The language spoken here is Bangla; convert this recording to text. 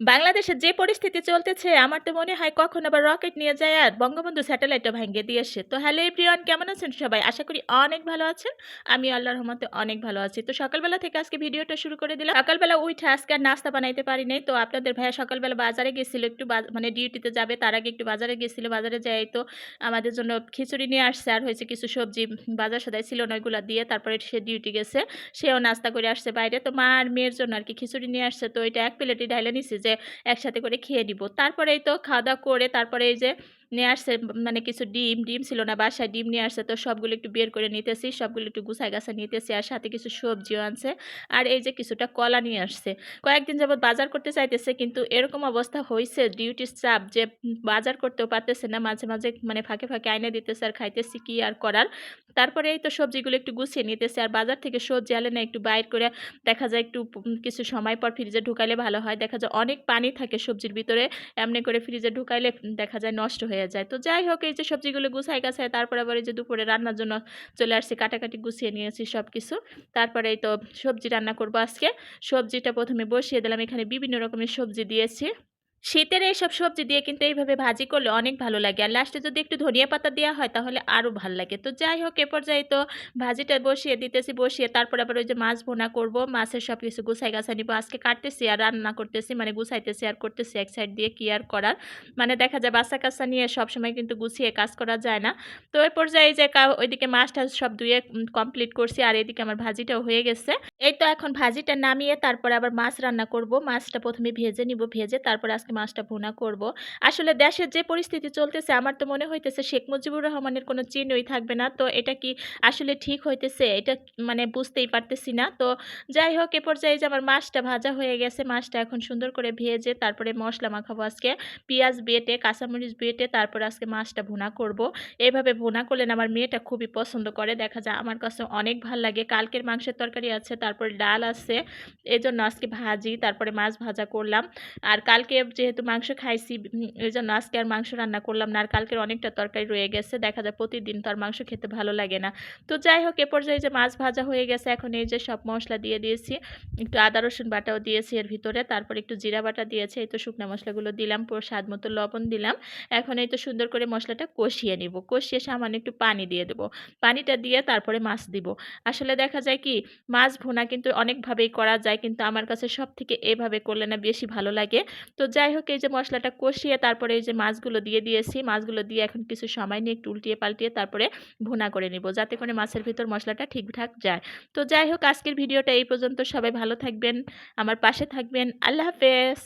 বাংলাদেশের যে পরিস্থিতি চলতেছে, আমার তো মনে হয় কখন আবার রকেট নিয়ে যায় আর বঙ্গবন্ধু স্যাটেলাইটটা ভাঙ্গে দিয়ে আসে তো হ্যালো এভরিওয়ান, কেমন আছেন সবাই? আশা করি অনেক ভালো আছেন। আমি আল্লাহর রহমতে অনেক ভালো আছি। তো সকালবেলা থেকে আজকে ভিডিওটা শুরু করে দিলাম। সকালবেলা উঠে আজকে আর নাস্তা বানাইতে পারি নাই তো আপনাদের ভাইয়া সকালবেলা বাজারে গেছিল একটু মানে ডিউটিতে যাবে, তার আগে একটু বাজারে গেছিল। বাজারে যাই তো আমাদের জন্য খিচুড়ি নিয়ে আসছে। আর হয়েছে কিছু সবজি, বাজার সদাই ছিল না ওইগুলো দিয়ে তারপরে সে ডিউটি গেছে। সেও নাস্তা করে আসছে বাইরে। তো মা আর মেয়ের জন্য আর কি খিচুড়ি নিয়ে আসছে। তো এটা এক প্লেটে ঢাইলে নিছি যে একসাথে করে খেয়ে নিব। তারপরে তো খাওয়া দাওয়া করে তারপরে এই যে নিয়ে আসছে মানে কিছু ডিম ডিম ছিল না বাসায়, ডিম নিয়ে আসছে, তো সবগুলো একটু বের করে নিতেছি, সবগুলো একটু গুছায় গাছা নিতেছি আর সাথে কিছু সবজিও আনছে আর এই যে কিছুটা কলা নিয়ে আসছে। কয়েকদিন যাবত বাজার করতে চাইতেছে কিন্তু এরকম অবস্থা হয়েছে ডিউটির চাপ যে বাজার করতেও পারতেছে না, মাঝে মাঝে মানে ফাঁকে ফাঁকে আইনে দিতেছে আর খাইতেছি কি আর করার। তারপরে এই তো সবজিগুলো একটু গুছিয়ে নিতেছে আর বাজার থেকে সবজি আলে না একটু বাইর করে দেখা যায় একটু কিছু সময় পর ফ্রিজে ঢুকাইলে ভালো হয়। দেখা যায় অনেক পানি থাকে সবজির ভিতরে, এমনি করে ফ্রিজে ঢুকাইলে দেখা যায় নষ্ট হয়ে যায়। তো যাই হোক, এই যে সবজিগুলো গুছাই গাছায় তারপরে আবার এই যে দুপুরে রান্নার জন্য চলে আসছি, কাটাকাটি গুছিয়ে নিয়েছি সব কিছু তারপরে এই তো সবজি রান্না করব আজকে। সবজিটা প্রথমে বসিয়ে দিলাম, এখানে বিভিন্ন রকমের সবজি দিয়েছি। শীতের এই সব সবজি দিয়ে কিন্তু এইভাবে ভাজি করলে অনেক ভালো লাগে। আর লাস্টে যদি একটু ধনিয়া পাতা দেওয়া হয় তাহলে আরও ভালো লাগে। তো যাই হোক, এ পর্যায়ে তো ভাজিটা বসিয়ে দিতেছি, বসিয়ে তারপর আবার ওই যে মাছ ভোনা করব, মাছের সব কিছু গুছাই গাছা নিব। আজকে কাটতেছি আর রান্না করতেছি মানে গুছাইতেছি আর করতেছি এক সাইড দিয়ে কি আর করার। মানে দেখা যায় বাচ্চা কাচ্চা নিয়ে সব সময় কিন্তু গুছিয়ে কাজ করা যায় না। তো ওই পর্যায়ে যে ওইদিকে মাছ টাছ সব ধুয়ে কমপ্লিট করছি আর এদিকে আমার ভাজিটাও হয়ে গেছে। এই তো এখন ভাজিটা নামিয়ে তারপরে আবার মাছ রান্না করব। মাছটা প্রথমে ভেজে নিব, ভেজে তারপরে আজকে মাছটা ভুনা করব। আসলে দেশের যে পরিস্থিতি চলতেছে, আমার তো মনে হইতেছে শেখ মুজিবুর রহমানের কোনো চিহ্নই থাকবে না। তো এটা কি আসলে ঠিক হইতেছে? এটা মানে বুঝতেই পারতেছি না। তো যাই হোক, এ পর্যায়ে যে আমার মাছটা ভাজা হয়ে গেছে, মাছটা এখন সুন্দর করে ভেজে তারপরে মশলা মাখাবো আজকে। পেঁয়াজ বেটে, কাঁচামরিচ বেটে তারপরে আজকে মাছটা ভুনা করব। এইভাবে ভুনা করলে আমার মেয়েটা খুবই পছন্দ করে। দেখা যায় আমার কাছে অনেক ভালো লাগে। কালকের মাংসের তরকারি আছে, তারপরে ডাল আছে। এই জন্য আজকে ভাজি, তারপরে মাছ ভাজা করলাম। আর কালকে যেহেতু মাংস খাইছি এই জন্য আজকে আর মাংস রান্না করলাম না। আর কালকের অনেকটা তরকারি রয়ে গেছে। দেখা যায় প্রতিদিন তো আর মাংস খেতে ভালো লাগে না। তো যাই হোক, এ পর্যায়ে যে মাছ ভাজা হয়ে গেছে, এখন এই যে সব মশলা দিয়ে দিয়েছি। একটু আদা, রসুন বাটাও দিয়েছি এর ভিতরে। তারপর একটু জিরা বাটা দিয়েছি। এই তো শুকনো মশলাগুলো দিলাম, পুরো স্বাদ মতো লবণ দিলাম। এখন এই তো সুন্দর করে মশলাটা কষিয়ে নিব। কষিয়ে সামান্য একটু পানি দিয়ে দেবো। পানিটা দিয়ে তারপরে মাছ দিব। আসলে দেখা যায় কি, মাছ ভোনা কিন্তু অনেকভাবেই করা যায়। কিন্তু আমার কাছে সব থেকে এভাবে করলে না বেশি ভালো লাগে। তো যাই হোক, এই যে মশলাটা কষিয়ে তারপরে এই যে মাছগুলো দিয়ে দিয়েছি, মাছগুলো দিয়ে এখন কিছু সময় নিয়ে একটু উল্টিয়ে পাল্টিয়ে তারপরে ভুনা করে নিব, যাতে করে মাছের ভিতর মশলাটা ঠিকঠাক যায়। তো যাই হোক, আজকের ভিডিওটা এই পর্যন্ত, সবাই ভালো থাকবেন, আমার পাশে থাকবেন, আল্লাহ হাফেজ।